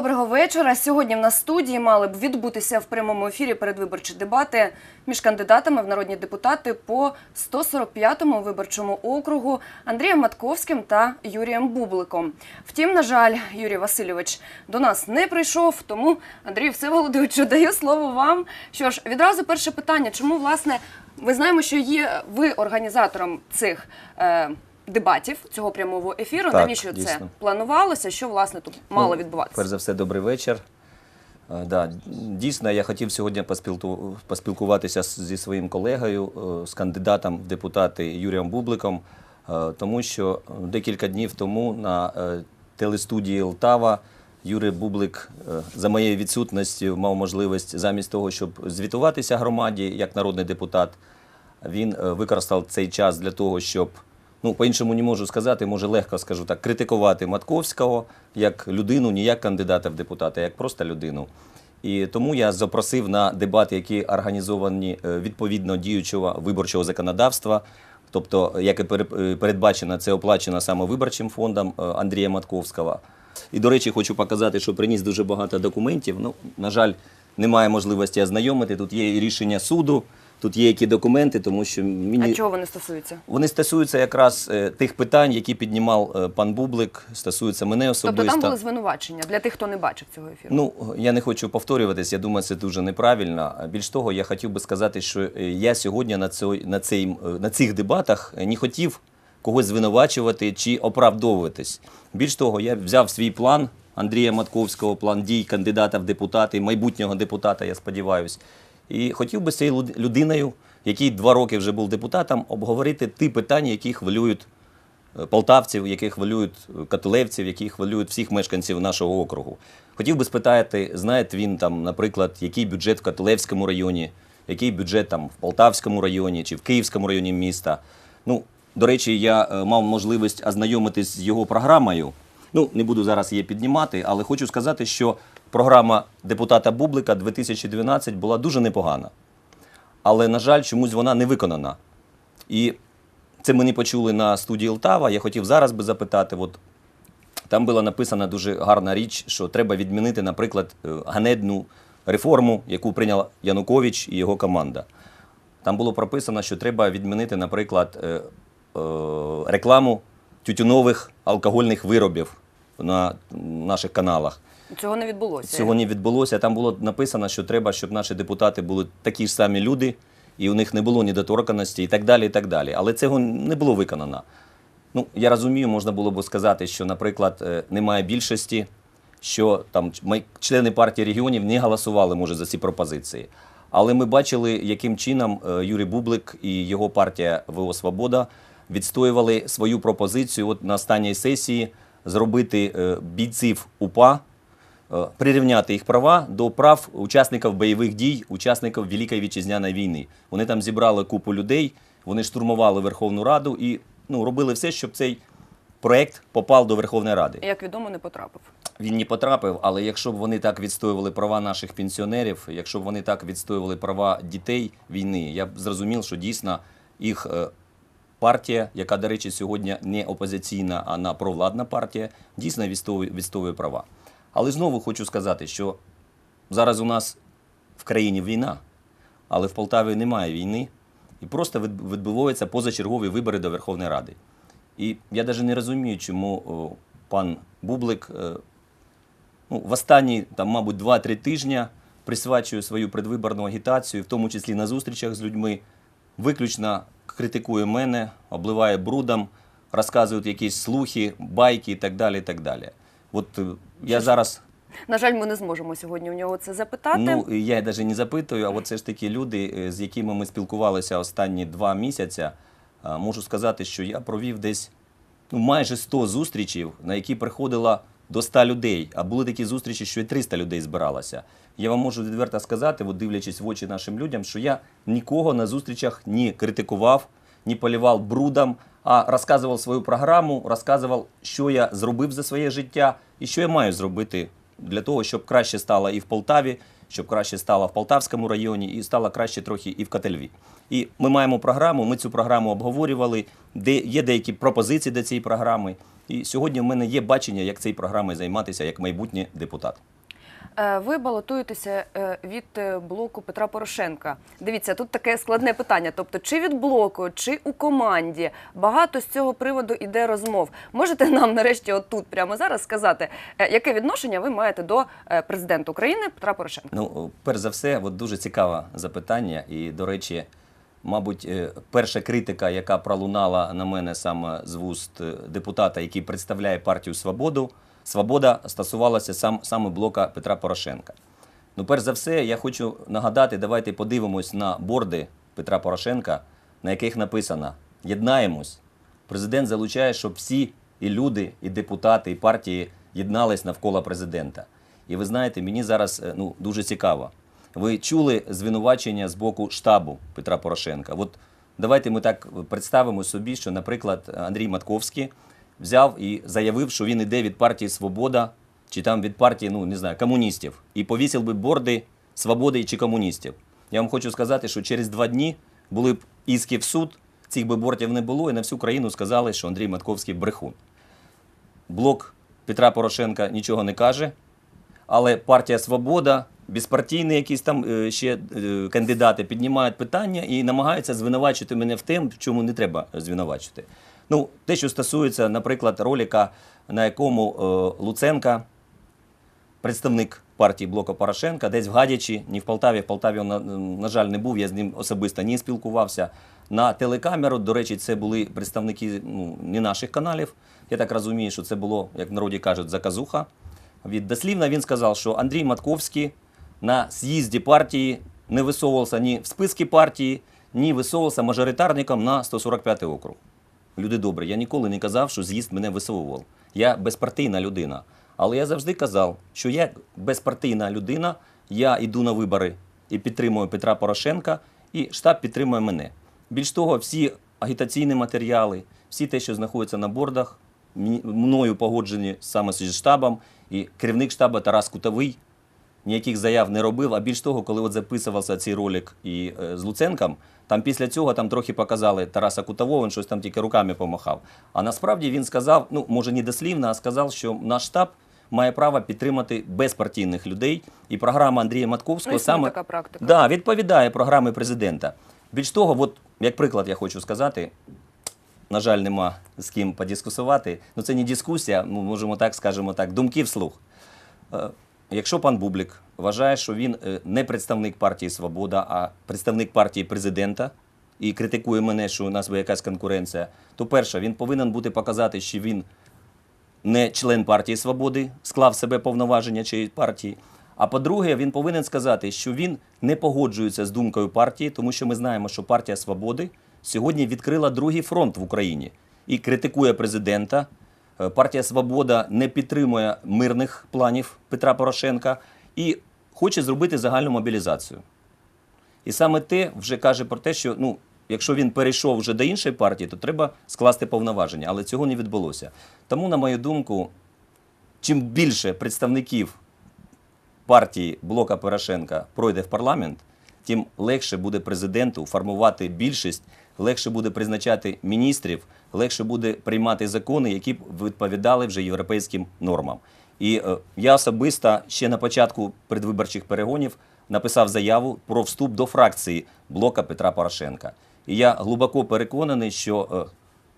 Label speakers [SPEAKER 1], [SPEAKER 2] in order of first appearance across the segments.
[SPEAKER 1] Доброго вечора. Сьогодні в нас студії мали б відбутися в прямому ефірі передвиборчі дебати між кандидатами в народні депутати по 145-му виборчому округу Андрієм Матковським та Юрієм Бубликом. Втім, на жаль, Юрій Васильович до нас не прийшов, тому Андрію Всеволодовичу даю слово вам. Що ж, відразу перше питання: чому власне ви знаємо, що є ви організатором цих е, дебатів цього прямого ефіру?
[SPEAKER 2] Так,
[SPEAKER 1] Навіщо це планувалося? Що власне тут мало
[SPEAKER 2] Ну,
[SPEAKER 1] відбуватися?
[SPEAKER 2] Перш за все, добрий вечір. Е, Да, дійсно, я хотів сьогодні поспілкуватися зі своїм колегою, е, з кандидатом в депутати Юрієм Бубликом, е, тому що декілька днів тому на телестудії Лтава Юрій Бублик за моєю відсутністю мав можливість замість того, щоб звітуватися громаді як народний депутат, він використав цей час для того, щоб, ну, по-іншому не можу сказати, може легко скажу так, критикувати Матковського як людину, не як кандидата в депутати, а як просто людину. І тому я запросив на дебати, які організовані е, відповідно діючого виборчого законодавства. Тобто, як і е, передбачено, це оплачено саме виборчим фондом е, Андрія Матковського. І, до речі, хочу показати, що приніс дуже багато документів. Ну, на жаль, немає можливості ознайомити. Тут є і рішення суду, тут є які документи, тому що мені
[SPEAKER 1] А чого вони стосуються?
[SPEAKER 2] вони стосуються якраз е, тих питань, які піднімав е, пан Бублик, стосуються мене особисто.
[SPEAKER 1] Тобто там були звинувачення для тих, хто не бачив цього ефіру.
[SPEAKER 2] Ну, я не хочу повторюватись, я думаю, це дуже неправильно. Більш того, я хотів би сказати, що е, я сьогодні на, цій, на, цей, е, на цих дебатах не хотів когось звинувачувати чи оправдовуватись. Більш того, я взяв свій план Андрія Матковського, план дій кандидата в депутати, майбутнього депутата, я сподіваюся. І хотів би з цією людиною, який два роки вже був депутатом, обговорити ті питання, які хвилюють е, полтавців, які хвилюють е, катулевців, які хвилюють всіх мешканців нашого округу. Хотів би спитати, знає він там, наприклад, який бюджет в Катулевському районі, який бюджет там в Полтавському районі чи в Київському районі міста. Ну, до речі, я е, мав можливість ознайомитись з його програмою. Ну, не буду зараз її піднімати, але хочу сказати, що програма депутата Бублика 2012 була дуже непогана. Але, на жаль, чомусь вона не виконана. І це ми не почули на студії Лтава. Я хотів зараз би запитати. От там була написана дуже гарна річ, що треба відмінити, наприклад, е, ганебну реформу, яку прийняв Янукович і його команда. Там було прописано, що треба відмінити, наприклад, е, е, рекламу тютюнових алкогольних виробів на наших каналах.
[SPEAKER 1] Цього не відбулося.
[SPEAKER 2] Цього не відбулося. Там було написано, що треба, щоб наші депутати були такі ж самі люди, і у них не було недоторканості і так далі. і так далі. Але цього не було виконано. Ну, я розумію, можна було б сказати, що, наприклад, е, немає більшості, що там члени партії регіонів не голосували, може, за ці пропозиції. Але ми бачили, яким чином е, Юрій Бублик і його партія ВО Свобода відстоювали свою пропозицію от на останній сесії зробити е, бійців УПА прирівняти їх права до прав учасників бойових дій, учасників Великої вітчизняної війни. Вони там зібрали купу людей, вони штурмували Верховну Раду і ну, робили все, щоб цей проект попав до Верховної Ради.
[SPEAKER 1] Як відомо, не потрапив.
[SPEAKER 2] Він не потрапив, але якщо б вони так відстоювали права наших пенсіонерів, якщо б вони так відстоювали права дітей війни, я б зрозумів, що дійсно їх е, партія, яка, до речі, сьогодні не опозиційна, а на провладна партія, дійсно відстоює права. Але знову хочу сказати, що зараз у нас в країні війна, але в Полтаві немає війни, і просто від- відбуваються позачергові вибори до Верховної Ради. І я навіть не розумію, чому пан Бублик е, ну, в останні, там, мабуть, 2-3 тижні присвячує свою предвиборну агітацію, в тому числі на зустрічах з людьми, виключно критикує мене, обливає брудом, розказує якісь слухи, байки і так далі. І так далі. От е, я зараз,
[SPEAKER 1] На жаль, ми не зможемо сьогодні у нього це запитати.
[SPEAKER 2] ну я навіть не запитую, а от це ж такі люди, е, з якими ми спілкувалися останні два місяці, можу сказати, що я провів десь ну, майже 100 зустрічей, на які приходило до 100 людей, а були такі зустрічі, що і 300 людей збиралося. Я вам можу відверто сказати, от дивлячись в очі нашим людям, що я нікого на зустрічах не критикував, не полівав брудом, а розказував свою програму, розказував, що я зробив за своє життя і що я маю зробити для того, щоб краще стало і в Полтаві, щоб краще стало в Полтавському районі, і стало краще трохи і в Котельві. І ми маємо програму, ми цю програму обговорювали, де є деякі пропозиції до цієї програми. І сьогодні в мене є бачення, як цією програмою займатися як майбутній депутат.
[SPEAKER 1] Е, Ви балотуєтеся е, від е, блоку Петра Порошенка. Дивіться, тут таке складне питання. Тобто, чи від блоку, чи у команді багато з цього приводу іде розмов. Можете нам нарешті, отут прямо зараз сказати, яке відношення ви маєте до президента України Петра Порошенка?
[SPEAKER 2] Ну, перш за все, от дуже цікаве запитання. І, до речі, мабуть, перша критика, яка пролунала на мене саме з вуст депутата, який представляє партію Свободу, Свобода стосувалася сам, саме блока Петра Порошенка. Ну, перш за все, я хочу нагадати, давайте подивимось на борди Петра Порошенка, на яких написано Єднаємось. Президент залучає, щоб всі і люди, і депутати, і партії єднались навколо президента. І ви знаєте, мені зараз е, ну, дуже цікаво. Ви чули звинувачення з боку штабу Петра Порошенка. От давайте ми так представимо собі, що, наприклад, Андрій Матковський взяв і заявив, що він іде від партії Свобода чи там від партії, ну не знаю, комуністів, і повісив би борди свободи чи комуністів. Я вам хочу сказати, що через два дні були б іски в суд, цих би бортів не було, і на всю країну сказали, що Андрій Матковський брехун. Блок Петра Порошенка нічого не каже, але партія Свобода, безпартійні якісь там е, ще е, кандидати піднімають питання і намагаються звинувачити мене в тим, в чому не треба звинувачити. Ну, те, що стосується, наприклад, ролика, на якому е, Луценка, представник партії Блока Порошенка, десь в Гадячі, ні в Полтаві, в Полтаві, на, на жаль, не був, я з ним особисто не спілкувався. На телекамеру, до речі, це були представники ну, не наших каналів. Я так розумію, що це було, як в народі кажуть, заказуха. Від дослівно він сказав, що Андрій Матковський на з'їзді партії не висовувався ні в списки партії, ні висовувався мажоритарником на 145 округ. Люди добрі, я ніколи не казав, що з'їзд мене висовував. Я безпартійна людина. Але я завжди казав, що я безпартійна людина, я йду на вибори і підтримую Петра Порошенка, і штаб підтримує мене. Більш того, всі агітаційні матеріали, всі те, що знаходиться на бордах, мною погоджені саме зі штабом, і керівник штабу Тарас Кутовий ніяких заяв не робив. А більш того, коли от записувався цей ролик і е, з Луценком, там після цього там трохи показали Тараса Кутового, він щось там тільки руками помахав. А насправді він сказав, ну може не дослівно, а сказав, що наш штаб має право підтримати безпартійних людей. І програма Андрія Матковського
[SPEAKER 1] Ну,
[SPEAKER 2] саме
[SPEAKER 1] така практика.
[SPEAKER 2] Да, відповідає програмі президента. Більш того, от як приклад я хочу сказати, на жаль, нема з ким подискусувати. Ну це не дискусія, ми можемо так скажемо так, думки вслух. Якщо пан Бублік вважає, що він е, не представник партії Свобода, а представник партії президента і критикує мене, що у нас є якась конкуренція, то перше, він повинен бути показати, що він не член партії Свободи, склав себе повноваження цієї партії. А по-друге, він повинен сказати, що він не погоджується з думкою партії, тому що ми знаємо, що партія Свободи сьогодні відкрила другий фронт в Україні і критикує президента. Е, Партія Свобода не підтримує мирних планів Петра Порошенка і хоче зробити загальну мобілізацію. І саме те вже каже про те, що ну, якщо він перейшов вже до іншої партії, то треба скласти повноваження, але цього не відбулося. Тому, на мою думку, чим більше представників партії Блока Порошенка пройде в парламент, тим легше буде президенту формувати більшість, легше буде призначати міністрів, легше буде приймати закони, які б відповідали вже європейським нормам. І е, я особисто ще на початку предвиборчих перегонів написав заяву про вступ до фракції блока Петра Порошенка. І я глибоко переконаний, що е,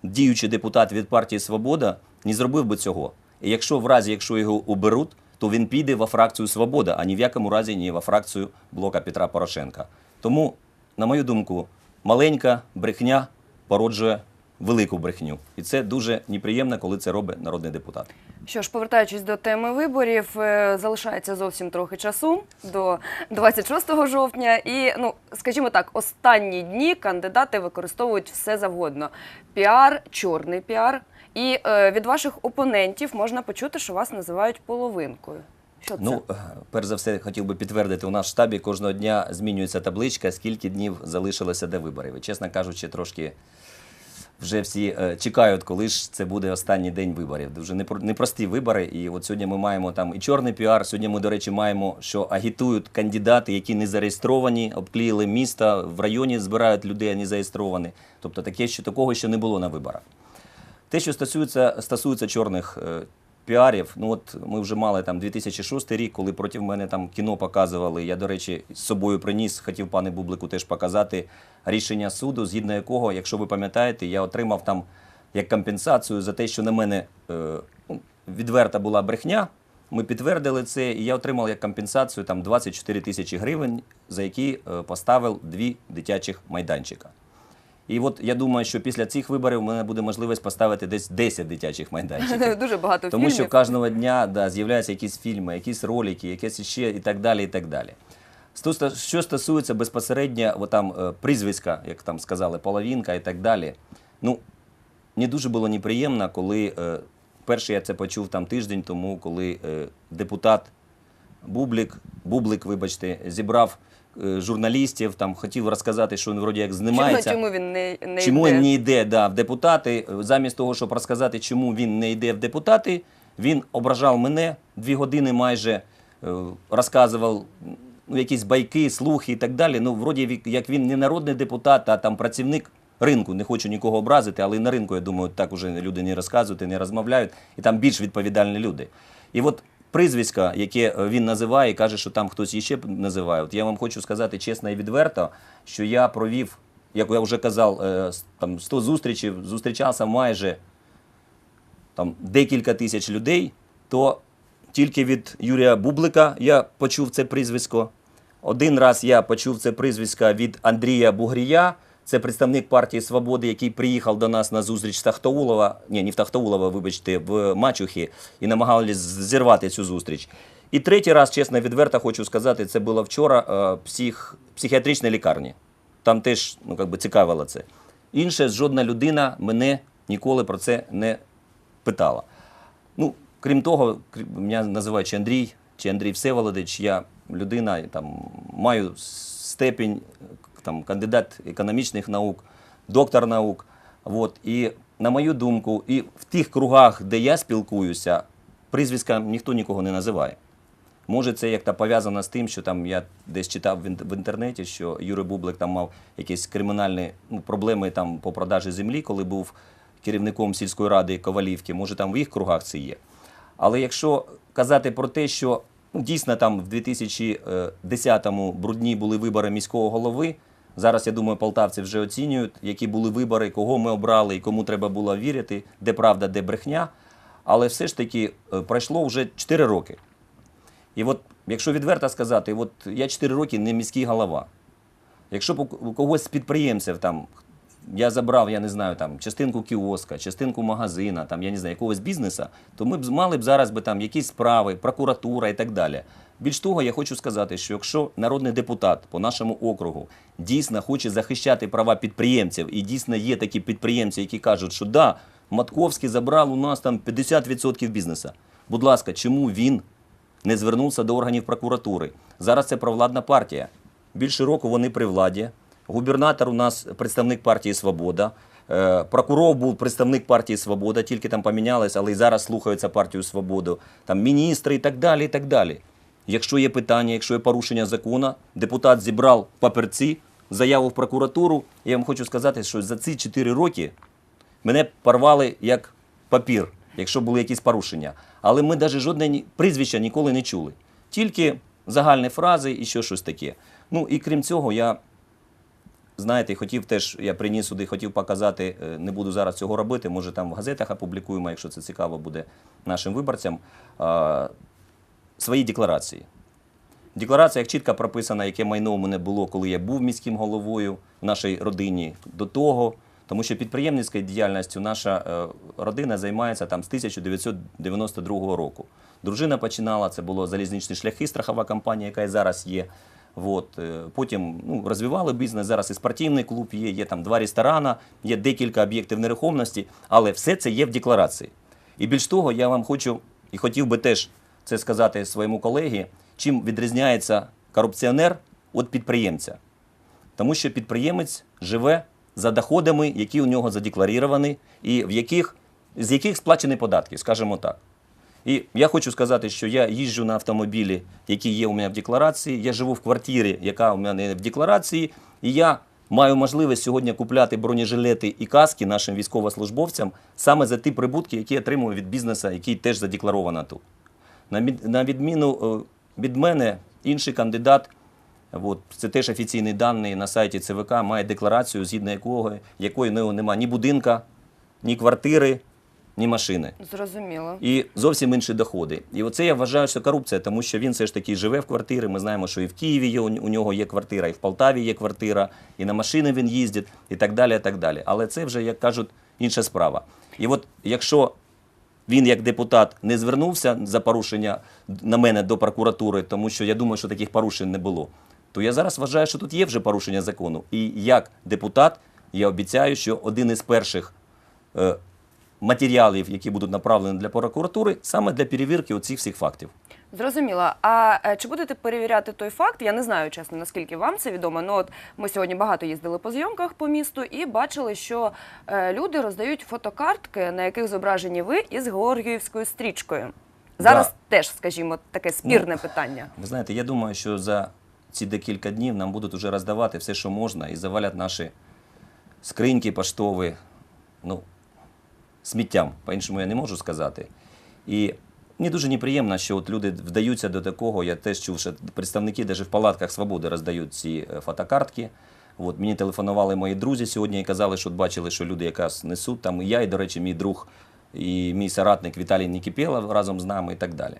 [SPEAKER 2] діючий депутат від партії Свобода не зробив би цього. І якщо в разі, якщо його оберуть, то він піде во фракцію Свобода, а ні в якому разі не во фракцію блока Петра Порошенка. Тому, на мою думку, маленька брехня породжує велику брехню. І це дуже неприємно, коли це робить народний депутат.
[SPEAKER 1] Що ж, повертаючись до теми виборів, е, залишається зовсім трохи часу до 26 жовтня. І, ну, скажімо так, останні дні кандидати використовують все завгодно: піар, чорний піар. І е, від ваших опонентів можна почути, що вас називають половинкою. Що це?
[SPEAKER 2] Ну, перш за все, хотів би підтвердити, у нас в штабі кожного дня змінюється табличка, скільки днів залишилося до виборів. І, чесно кажучи, трошки вже всі е, чекають, коли ж це буде останній день виборів. Дуже непрості вибори. І от сьогодні ми маємо там і чорний піар. Сьогодні ми, до речі, маємо, що агітують кандидати, які не зареєстровані, обклеїли місто, в районі збирають людей, а не зареєстровані. Тобто таке, що такого ще не було на виборах. Те, що стосується, стосується чорних е, піарів, ну от ми вже мали там 2006 рік, коли проти мене там кіно показували. Я, до речі, з собою приніс, хотів пане Бублику теж показати рішення суду, згідно якого, якщо ви пам'ятаєте, я отримав там як компенсацію за те, що на мене е, ну, відверта була брехня. Ми підтвердили це, і я отримав як компенсацію там 24 тисячі гривень, за які е, поставив дві дитячих майданчика. І от я думаю, що після цих виборів у мене буде можливість поставити десь 10 дитячих майданчиків.
[SPEAKER 1] Дуже багато
[SPEAKER 2] Тому
[SPEAKER 1] фільмів.
[SPEAKER 2] що кожного дня да, з'являються якісь фільми, якісь ролики, якесь ще і так далі. і так далі. Що стосується безпосередньо от там, е, прізвиська, як там сказали, половинка і так далі. Ну, мені дуже було неприємно, коли е, перше я це почув там тиждень тому, коли е, депутат Бублик, Бублик, вибачте, зібрав е, журналістів, там хотів розказати, що він вроді як знімається.
[SPEAKER 1] Чому, чому він не, не
[SPEAKER 2] Чому
[SPEAKER 1] йде?
[SPEAKER 2] він не йде да, в депутати? Замість того, щоб розказати, чому він не йде в депутати, він ображав мене дві години майже е, розказував ну, якісь байки, слухи і так далі. Ну, вроді як він не народний депутат, а там працівник ринку. Не хочу нікого образити, але і на ринку, я думаю, так уже люди не розказують і не розмовляють, і там більш відповідальні люди. І от прізвиська, яке е, він називає, і каже, що там хтось іще називає. От я вам хочу сказати чесно і відверто, що я провів, як я вже казав, е, там 100 зустрічей, зустрічався майже там декілька тисяч людей, то тільки від Юрія Бублика я почув це прізвисько. Один раз я почув це прізвисько від Андрія Бугрія. Це представник партії Свободи, який приїхав до нас на зустріч з Тахтаулова, ні, не в Тахтаулова, вибачте, в Мачухі, і намагалися зірвати цю зустріч. І третій раз, чесно, відверто хочу сказати, це було вчора е, псих, психіатричній лікарні. Там теж ну, как би, цікавило це. Інше, жодна людина мене ніколи про це не питала. Ну, крім того, мене називають Андрій, чи Андрій Всеволодович, я людина, там, маю степінь там, кандидат економічних наук, доктор наук. От. І на мою думку, і в тих кругах, де я спілкуюся, прізвиська ніхто нікого не називає. Може, це як-то пов'язано з тим, що там я десь читав в інтернеті, що Юрій Бублик там мав якісь кримінальні ну, проблеми там по продажі землі, коли був керівником сільської ради Ковалівки. Може, там в їх кругах це є. Але якщо казати про те, що ну, дійсно там в 2010-му брудні були вибори міського голови. Зараз, я думаю, полтавці вже оцінюють, які були вибори, кого ми обрали і кому треба було вірити, де правда, де брехня. Але все ж таки е, пройшло вже 4 роки. І от, якщо відверто сказати, от я 4 роки не міський голова. Якщо у когось з підприємців там я забрав, я не знаю, там частинку кіоска, частинку магазина, там я не знаю, якогось бізнеса, то ми б мали б зараз би там якісь справи, прокуратура і так далі. Більш того, я хочу сказати, що якщо народний депутат по нашому округу дійсно хоче захищати права підприємців, і дійсно є такі підприємці, які кажуть, що да, Матковський забрав у нас там 50% бізнесу. Будь ласка, чому він не звернувся до органів прокуратури. Зараз це провладна партія. Більше року вони при владі. Губернатор у нас представник партії Свобода. Е, Прокурор був представник партії Свобода, тільки там помінялись, але і зараз слухаються партію Свободу. Там міністри і так далі. і так далі. Якщо є питання, якщо є порушення закону, депутат зібрав папірці, заяву в прокуратуру. Я вам хочу сказати, що за ці 4 роки мене порвали як папір, якщо були якісь порушення. Але ми навіть жодне прізвища ніколи не чули. Тільки загальні фрази і ще щось таке. Ну і крім цього, я, знаєте, хотів теж, я приніс сюди, хотів показати, е, не буду зараз цього робити, може там в газетах опублікуємо, якщо це цікаво буде нашим виборцям, а, свої декларації. В деклараціях чітко прописано, яке майно у мене було, коли я був міським головою в нашій родині до того. Тому що підприємницькою діяльністю наша е, родина займається там з 1992 року. Дружина починала, це було залізничні шляхи, страхова компанія, яка і зараз є. От, е, потім ну, розвивали бізнес. Зараз і спортивний клуб є, є там два ресторани, є декілька об'єктів нерухомості, але все це є в декларації. І більш того, я вам хочу і хотів би теж це сказати своєму колегі, чим відрізняється корупціонер від підприємця. Тому що підприємець живе за доходами, які у нього задекларовані, і в яких, з яких сплачені податки, скажімо так. І я хочу сказати, що я їжджу на автомобілі, які є у мене в декларації. Я живу в квартирі, яка у мене в декларації, і я маю можливість сьогодні купляти бронежилети і каски нашим військовослужбовцям саме за ті прибутки, які я отримую від бізнесу, який теж задекларовано тут. На, відміну е, від мене, інший кандидат, от, це теж офіційні дані на сайті ЦВК, має декларацію, згідно якого, якої в нього немає ні будинка, ні квартири, ні машини.
[SPEAKER 1] Зрозуміло.
[SPEAKER 2] І зовсім інші доходи. І оце я вважаю, що корупція, тому що він все ж таки живе в квартирі. Ми знаємо, що і в Києві є, у нього є квартира, і в Полтаві є квартира, і на машини він їздить, і так далі. і так далі. Але це вже, як кажуть, інша справа. І от якщо він як депутат не звернувся за порушення на мене до прокуратури, тому що я думаю, що таких порушень не було, то я зараз вважаю, що тут є вже порушення закону. І як депутат я обіцяю, що один із перших е, матеріалів, які будуть направлені для прокуратури, саме для перевірки оцих всіх фактів.
[SPEAKER 1] Зрозуміло. А е, чи будете перевіряти той факт? Я не знаю, чесно, наскільки вам це відомо. Ну от ми сьогодні багато їздили по зйомках по місту і бачили, що е, люди роздають фотокартки, на яких зображені ви із Георгіївською стрічкою. Зараз
[SPEAKER 2] Да.
[SPEAKER 1] теж, скажімо, таке спірне питання.
[SPEAKER 2] Ви знаєте, я думаю, що за ці декілька днів нам будуть вже роздавати все, що можна, і завалять наші скриньки поштові, ну, сміттям, по-іншому я не можу сказати. І мені дуже неприємно, що от люди вдаються до такого. Я теж чув, що представники навіть в палатках свободи роздають ці е, фотокартки. От, мені телефонували мої друзі сьогодні і казали, що бачили, що люди якраз несуть там і я, і, до речі, мій друг і мій соратник Віталій Нікіпєлов разом з нами і так далі.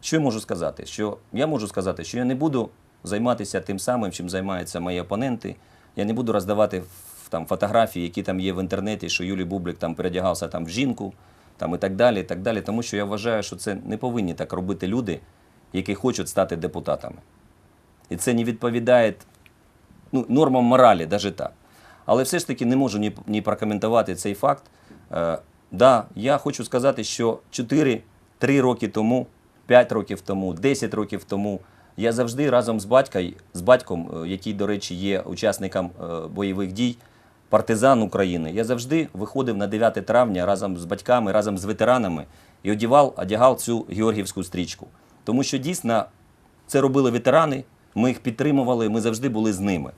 [SPEAKER 2] Що я можу сказати? Що я можу сказати, що я не буду займатися тим самим, чим займаються мої опоненти. Я не буду роздавати там фотографії, які там є в інтернеті, що Юлій Бублик там передягався там в жінку, там і так далі, і так далі. Тому що я вважаю, що це не повинні так робити люди, які хочуть стати депутатами. І це не відповідає ну, нормам моралі, навіть так. Але все ж таки не можу ні, ні прокоментувати цей факт. Е, да, я хочу сказати, що 4-3 роки тому, 5 років тому, 10 років тому я завжди разом з, батька, з батьком, е, який, до речі, є учасником е, бойових дій, партизан України, я завжди виходив на 9 травня разом з батьками, разом з ветеранами і одягав, одягав цю георгіївську стрічку. Тому що дійсно це робили ветерани, ми їх підтримували, ми завжди були з ними.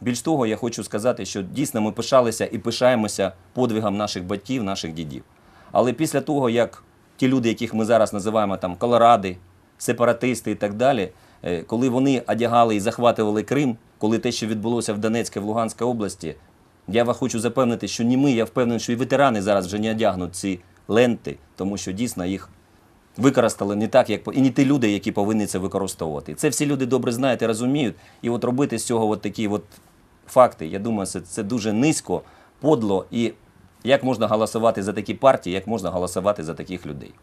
[SPEAKER 2] Більш того, я хочу сказати, що дійсно ми пишалися і пишаємося подвигом наших батьків, наших дідів. Але після того, як ті люди, яких ми зараз називаємо там колоради, сепаратисти і так далі, е, коли вони одягали і захватували Крим, коли те, що відбулося в Донецькій, в Луганській області, я вас хочу запевнити, що ні ми, я впевнений, що і ветерани зараз вже не одягнуть ці ленти, тому що дійсно їх використали не так, як і не ті люди, які повинні це використовувати. Це всі люди добре знають і розуміють. І от робити з цього от такі от факти, я думаю, це, це дуже низько, подло. І як можна голосувати за такі партії, як можна голосувати за таких людей.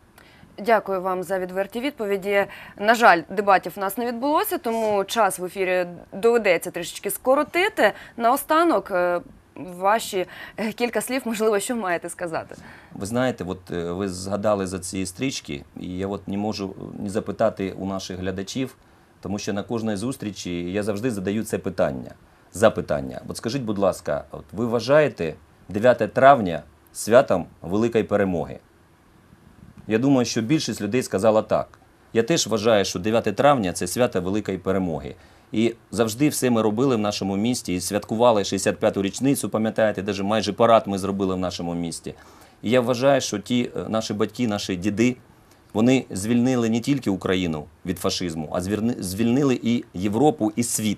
[SPEAKER 1] Дякую вам за відверті відповіді. На жаль, дебатів у нас не відбулося, тому час в ефірі доведеться трішечки скоротити. Наостанок, е, ваші е, кілька слів, можливо, що маєте сказати.
[SPEAKER 2] Ви знаєте, от е, ви згадали за ці стрічки, і я от не можу не запитати у наших глядачів, тому що на кожній зустрічі я завжди задаю це питання. Запитання. От скажіть, будь ласка, от ви вважаєте 9 травня святом великої перемоги? Я думаю, що більшість людей сказала так. Я теж вважаю, що 9 травня це свято великої перемоги. І завжди все ми робили в нашому місті і святкували 65-ту річницю, пам'ятаєте, навіть майже парад ми зробили в нашому місті. І я вважаю, що ті е, наші батьки, наші діди, вони звільнили не тільки Україну від фашизму, а звільни- звільнили і Європу, і світ.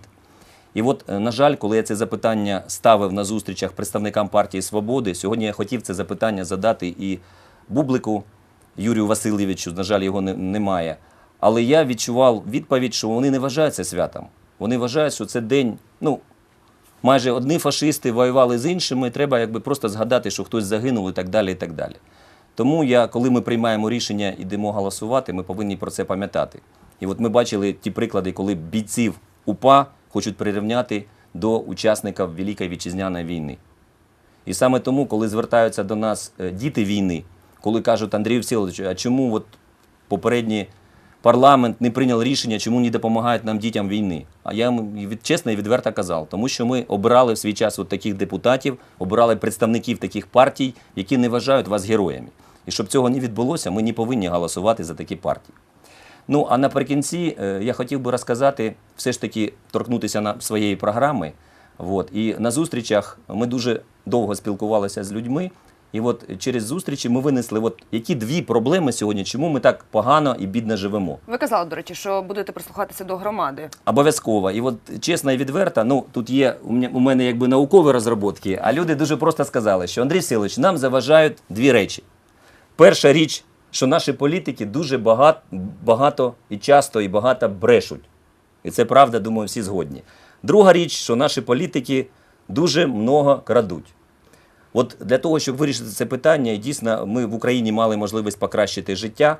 [SPEAKER 2] І от, е, на жаль, коли я це запитання ставив на зустрічах представникам партії Свободи, сьогодні я хотів це запитання задати і Бублику Юрію Васильовичу, на жаль, його немає. Але я відчував відповідь, що вони не вважають це святом. Вони вважають, що це день, ну, майже одні фашисти воювали з іншими, треба якби просто згадати, що хтось загинув і так далі. і так далі. Тому я, коли ми приймаємо рішення, йдемо голосувати, ми повинні про це пам'ятати. І от ми бачили ті приклади, коли бійців УПА хочуть прирівняти до учасників Великої вітчизняної війни. І саме тому, коли звертаються до нас е, діти війни, коли кажуть Андрію Всеволодовичу, а чому от попередній парламент не прийняв рішення, чому не допомагають нам дітям війни? А я від, чесно і відверто казав, тому що ми обирали в свій час от таких депутатів, обирали представників таких партій, які не вважають вас героями. І щоб цього не відбулося, ми не повинні голосувати за такі партії. Ну а наприкінці е, я хотів би розказати, все ж таки торкнутися на своєї програми. От. І на зустрічах ми дуже довго спілкувалися з людьми. І от через зустрічі ми винесли, от які дві проблеми сьогодні, чому ми так погано і бідно живемо.
[SPEAKER 1] Ви казали, до речі, що будете прислухатися до громади.
[SPEAKER 2] Обов'язково. І от чесно і відверто, ну тут є у мене, у мене якби наукові розробки, а люди дуже просто сказали, що Андрій Силович, нам заважають дві речі. Перша річ, що наші політики дуже багато, багато і часто і багато брешуть. І це правда, думаю, всі згодні. Друга річ, що наші політики дуже много крадуть. От для того, щоб вирішити це питання, дійсно ми в Україні мали можливість покращити життя.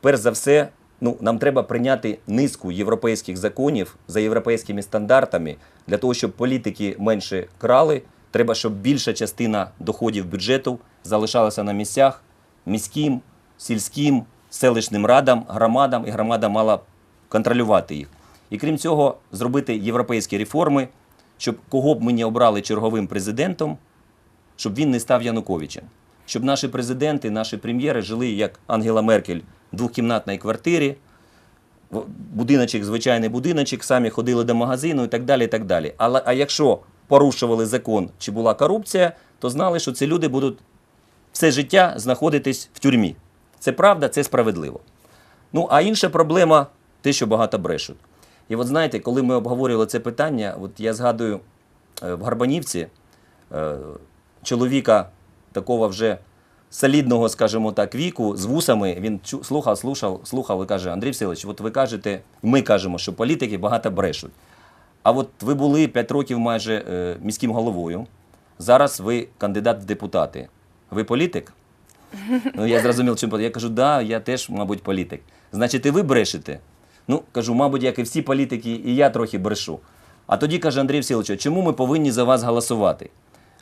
[SPEAKER 2] Перш за все, ну, нам треба прийняти низку європейських законів за європейськими стандартами для того, щоб політики менше крали. Треба, щоб більша частина доходів бюджету залишалася на місцях міським, сільським, селищним радам, громадам, і громада мала контролювати їх. І крім цього, зробити європейські реформи, щоб кого б ми не обрали черговим президентом, щоб він не став Януковичем. Щоб наші президенти, наші прем'єри жили як Ангела Меркель в двохкімнатній квартирі, будиночок, звичайний будиночок, самі ходили до магазину і так далі. І так далі. Але а якщо порушували закон чи була корупція, то знали, що ці люди будуть все життя знаходитись в тюрмі. Це правда, це справедливо. Ну, а інша проблема те, що багато брешуть. І от знаєте, коли ми обговорювали це питання, от я згадую е, в Гарбанівці е, чоловіка такого вже солідного, скажімо так, віку з вусами. Він слухав, слухав, слухав і каже: Андрій Васильович, от ви кажете, ми кажемо, що політики багато брешуть. А от ви були 5 років майже е, міським головою. Зараз ви кандидат в депутати. Ви політик? Ну, я зрозумів, чим я кажу, да, я теж, мабуть, політик. Значить, і ви брешете. Ну, кажу, мабуть, як і всі політики, і я трохи брешу. А тоді каже Андрій Всілович, чому ми повинні за вас голосувати?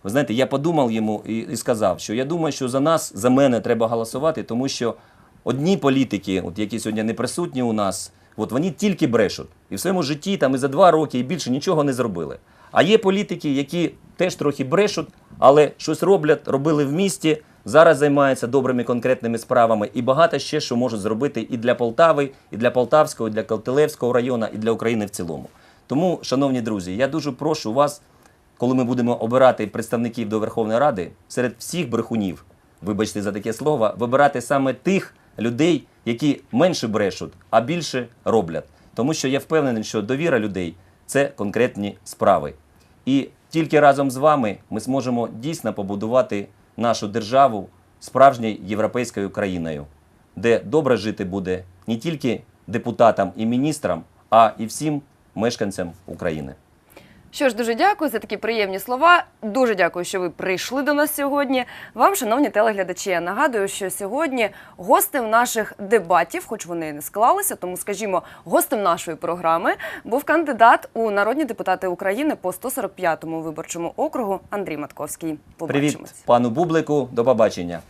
[SPEAKER 2] Ви знаєте, я подумав йому і, і сказав, що я думаю, що за нас, за мене треба голосувати, тому що одні політики, от які сьогодні не присутні у нас, от вони тільки брешуть. І в своєму житті там і за два роки і більше нічого не зробили. А є політики, які теж трохи брешуть, але щось роблять, робили в місті, зараз займаються добрими конкретними справами і багато ще що можуть зробити і для Полтави, і для Полтавського, і для Колтелевського району, і для України в цілому. Тому, шановні друзі, я дуже прошу вас, коли ми будемо обирати представників до Верховної Ради, серед всіх брехунів, вибачте за таке слово, вибирати саме тих людей, які менше брешуть, а більше роблять. Тому що я впевнений, що довіра людей це конкретні справи. І тільки разом з вами ми зможемо дійсно побудувати нашу державу справжньою європейською країною, де добре жити буде не тільки депутатам і міністрам, а і всім мешканцям України.
[SPEAKER 1] Що ж, дуже дякую за такі приємні слова. Дуже дякую, що ви прийшли до нас сьогодні. Вам, шановні телеглядачі, я нагадую, що сьогодні гостем наших дебатів, хоч вони і не склалися, тому скажімо, гостем нашої програми був кандидат у народні депутати України по 145-му виборчому округу Андрій Матковський.
[SPEAKER 2] Привіт пану Бублику. До побачення.